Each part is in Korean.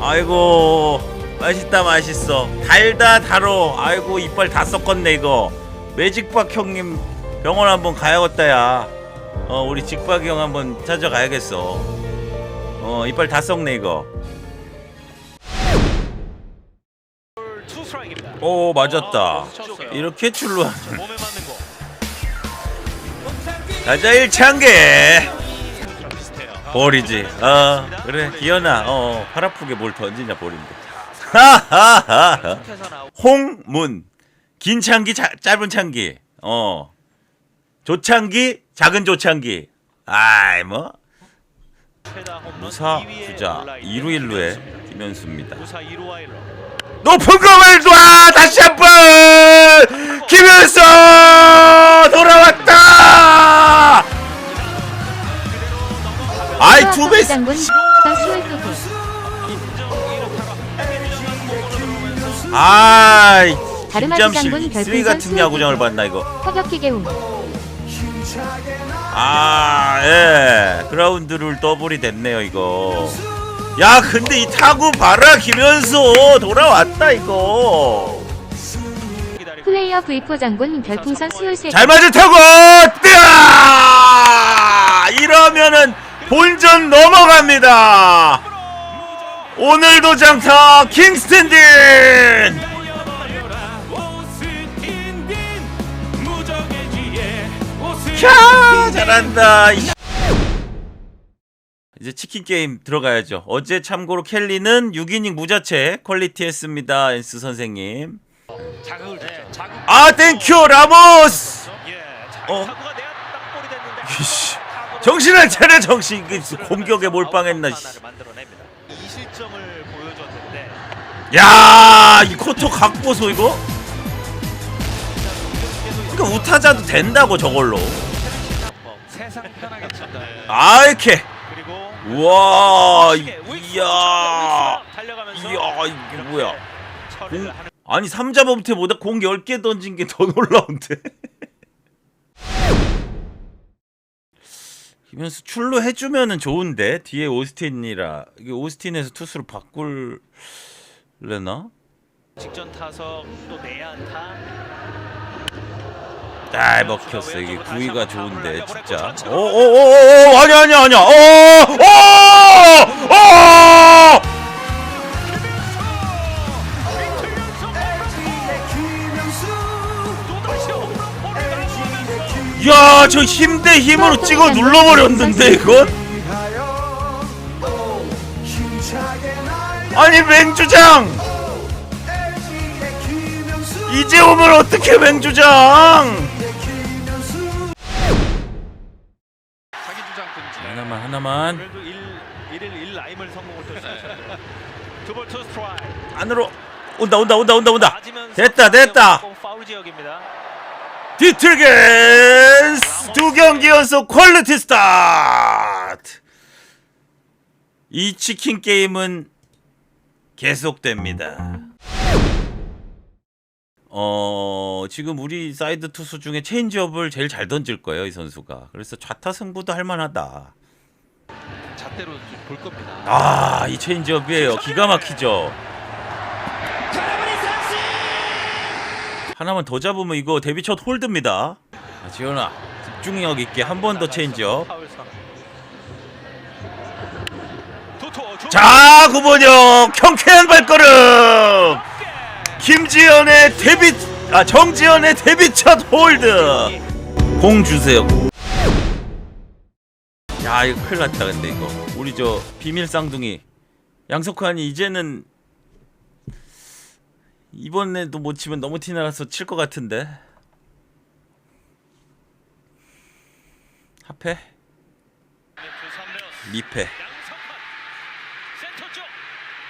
아이고 맛있다 맛있어 달다 달어 아이고 이빨 다 썩었네 이거 매직박 형님 병원 한번 가야겠다 야 어 우리 직박 형 한번 찾아가야겠어 어 이빨 다 썩네 이거. 오 맞았다 쳤어요. 이렇게 거. 가자 일창계 좀 비슷해요. 볼이지. 어 그래. 기현아 어, 팔 아프게 뭘 던지냐 볼인데. 홍문. 긴 창기 자, 짧은 창기. 어. 조창기 작은 조창기. 아이 뭐. 무사 2위에 주자. 올라 있는 2루 1루에 김현수입니다. 김현수입니다 무사 2루와! 1루. 높은 공을 쏴 다시 한 번! 김현수 아이 투 베이스 장군 장군 김잠실 쓰레기 같은 야구장을 봤나 이거 타격기 개움 아, 예. 그라운드를 더블이 됐네요, 이거. 야, 근데 이 타구 봐라, 김현수. 돌아왔다, 이거. 플레이어 V4 장군 별풍선 스물세 잘 맞은 타구! 뜨아! 이러면은 본전 넘어갑니다. 오늘도 장타 킹스탠딘! 캬, 잘한다. 이- 이제 치킨 게임 들어가야죠. 어제 참고로 켈리는 6이닝 무자체 퀄리티 했습니다. 엔스 선생님. 아, 땡큐 라모스. 예. 자, 어. 이씨. 정신을 차려 정신. 그 공격에 몰빵했나. 씨. 하나를 만들어냅니다. 이 실점을 보여줬는데 야, 이 코토 각 보소 이거. 그러니까 우타자도 된다고 저걸로. 뭐, 세상 편하게 친다. 아, 이렇게. 그리고 우와, 이- 이야. 달려가면서 이야, 이게 뭐야. 처리를 공- 하는 아니 삼자 범퇴보다 공 10개 던진 게 더 놀라운데. 김현수 출루 해주면은 좋은데 뒤에 오스틴이라 이게 오스틴에서 투수를 바꿀래나? 직전 타석 또 내안타 아 먹혔어 이게 구위가 좋은데 진짜. 오오오오 아니 아니 아니야. 오오오 야 저 힘 대 힘으로 찍어 눌러버렸는데 이건? 아니 맹주장! 이제 오면 어떻게 맹주장? 자기 주장 금지 하나만 하나만. 오늘도 1, 1일 1 라임을 성공을 또투 스트라이크. 안으로. 온다 온다 온다 온다 온다. 맞으면서 됐다 됐다. 파울 지역입니다 디틀겐스! 두 경기 연속 퀄리티 스타트! 이 치킨 게임은 계속됩니다. 어 지금 우리 사이드 투수 중에 체인지업을 제일 잘 던질 거예요 이 선수가. 그래서 좌타 승부도 할 만하다. 잣대로 볼 겁니다. 아이 체인지업이에요. 기가 막히죠 하나만 더 잡으면 이거 데뷔 첫 홀드입니다. 아, 지현아 집중력 있게 한 번 더 체인지업. 자 구본영 경쾌한 발걸음. 김지현의 데뷔 아 정지현의 데뷔 첫 홀드. 공 주세요. 야 이거 큰일 났다 근데 이거. 우리 저 비밀 쌍둥이. 양석환이 이제는 이번에도 못 치면 너무 티나가서 칠 것 같은데. 합해? 미패.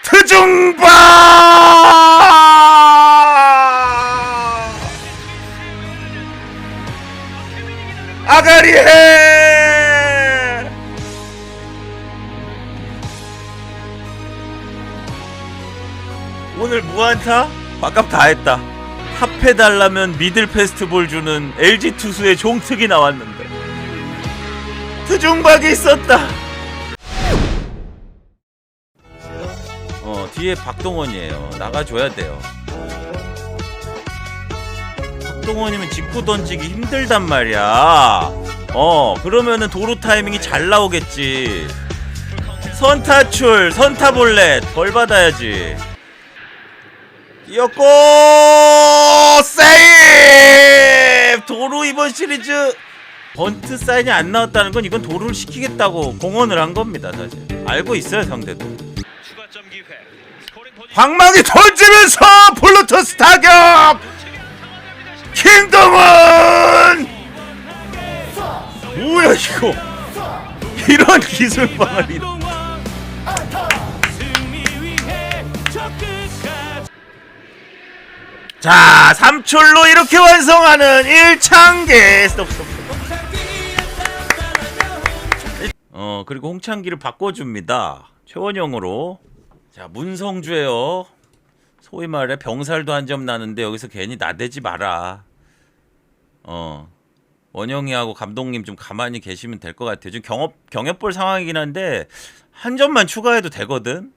트중바 아가리해! 오늘 무한타 밥값 다 했다. 합해달라면 미들 페스티벌 주는 LG 투수의 종특이 나왔는데. 트중박이 있었다. 어어 뒤에 박동원이에요. 나가줘야 돼요. 박동원이면 직구 던지기 힘들단 말이야. 어 그러면은 도루 타이밍이 잘 나오겠지. 선타출 선타볼렛 벌 받아야지 뛰었고 세이브! 도루 이번 시리즈 번트 사인이 안 나왔다는 건 이건 도루를 시키겠다고 공언을 한 겁니다 사실. 알고 있어요 상대도. 광망이 던지면서 블루투스 타격! 킹덤은! 뭐야 이거? 이런 기술방을 이- 자 3출로 이렇게 완성하는 1창계. 스톱 스톱 스톱. 어 그리고 홍창기를 바꿔 줍니다. 최원영으로. 자 문성주예요. 소위 말해 병살도 한 점 나는데 여기서 괜히 나대지 마라. 어 원영이하고 감독님 좀 가만히 계시면 될 것 같아요. 지금 경업 경협볼 상황이긴 한데 한 점만 추가해도 되거든?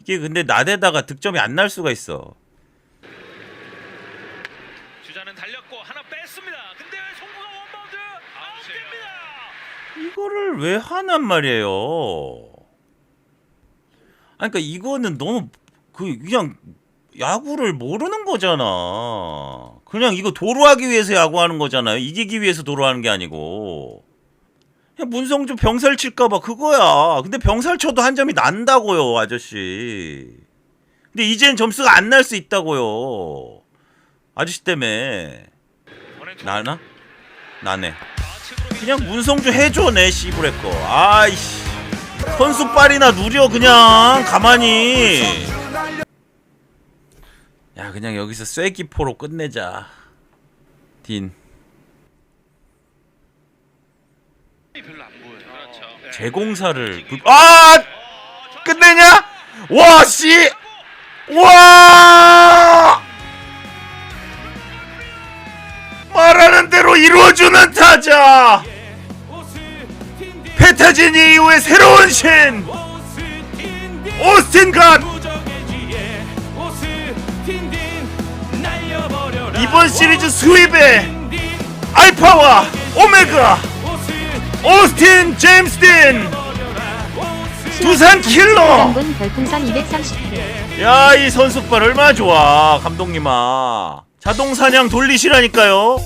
이게 근데 나대다가 득점이 안 날 수가 있어 주자는 달렸고 하나 뺐습니다. 근데 송구가 원바운드 아웃됩니다. 이거를 왜 하냔 말이에요. 아니 그러니까 이거는 너무 그 그냥 야구를 모르는 거잖아. 그냥 이거 도루하기 위해서 야구하는 거잖아요. 이기기 위해서 도루하는 게 아니고. 그냥 문성주 병살 칠까봐 그거야. 근데 병살 쳐도 한 점이 난다고요, 아저씨. 근데 이젠 점수가 안 날 수 있다고요. 아저씨 때문에. 나나? 나네. 그냥 문성주 해줘 내 씨부레 거. 아이씨. 선수 빨이나 누려 그냥. 가만히. 야 그냥 여기서 쐐기포로 끝내자. 딘. 재공사를 불... 아! 끝내냐? 와씨! 와 이루어주는 타자. 페타진 이후의 새로운 신. 오스틴 갓. 이번 시리즈 수입의 알파와 오메가. 오스틴 제임스 딘. 두산 킬러. 장군 별풍선 230개. 야이 선수빨 얼마나 좋아 감독님아. 자동 사냥 돌리시라니까요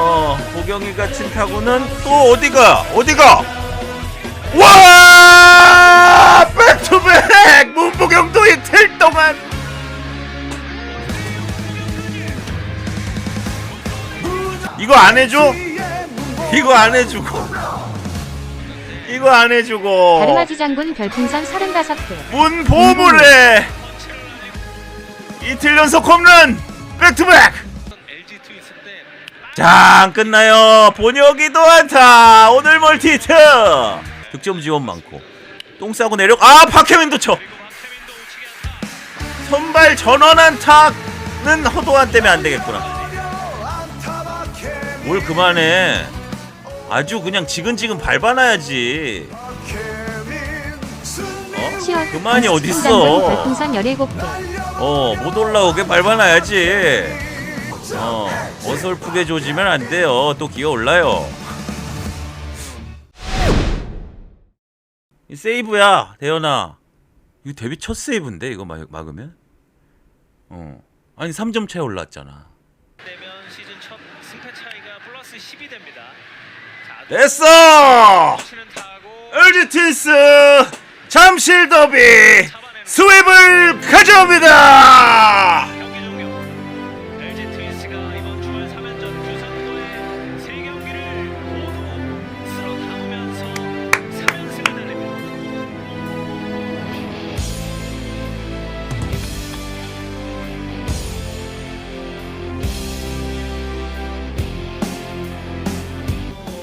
어 보경이가 친 타구는 또 어디가? 어디가? 와! 백투백! 문보경도 이틀 동안! 이거 안 해줘? 이거 안 해주고. 이거 안 해주고. 다르마지 장군 별풍선 35개. 문 보물에 이틀 연속 홈런! 백투백 자 끝나요 본혁이도 안타 오늘 멀티 히트 득점 지원 많고 똥 싸고 내려 아 박혜민도 쳐. 선발 전원 안타는 허도한 때문에 안 되겠구나 뭘 그만해 아주 그냥 지근지근 밟아놔야지 어? 그만이 어딨어 별풍선 17개. 어, 못 올라오게 밟아놔야지. 어, 어설프게 조지면 안 돼요. 또 기어 올라요. 이 세이브야, 대현아. 이거 데뷔 첫 세이브인데 이거 막, 막으면? 어. 아니 3점 차에 올랐잖아. 되면 시즌 첫 승패 차이가 플러스 10이 됩니다. 자, 됐어! 치는 타고 LG 트윈스 잠실 더비 스웩을 가져옵니다.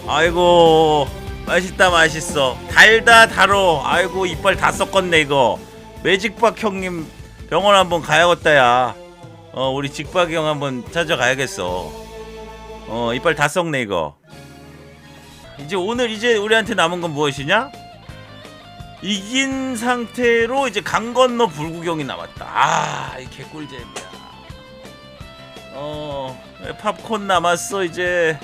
아이고 맛있다 맛있어. 달다 달어. 아이고 이빨 다 썩었네 이거. 매직박 형님 병원 한번 가야겠다 야 어 우리 직박 형 한번 찾아가야겠어. 어 이빨 다 썩네 이거. 이제 오늘 이제 우리한테 남은 건 무엇이냐? 이긴 상태로 이제 강 건너 불구경이 남았다. 아, 이 개꿀잼이야. 어, 팝콘 남았어 이제.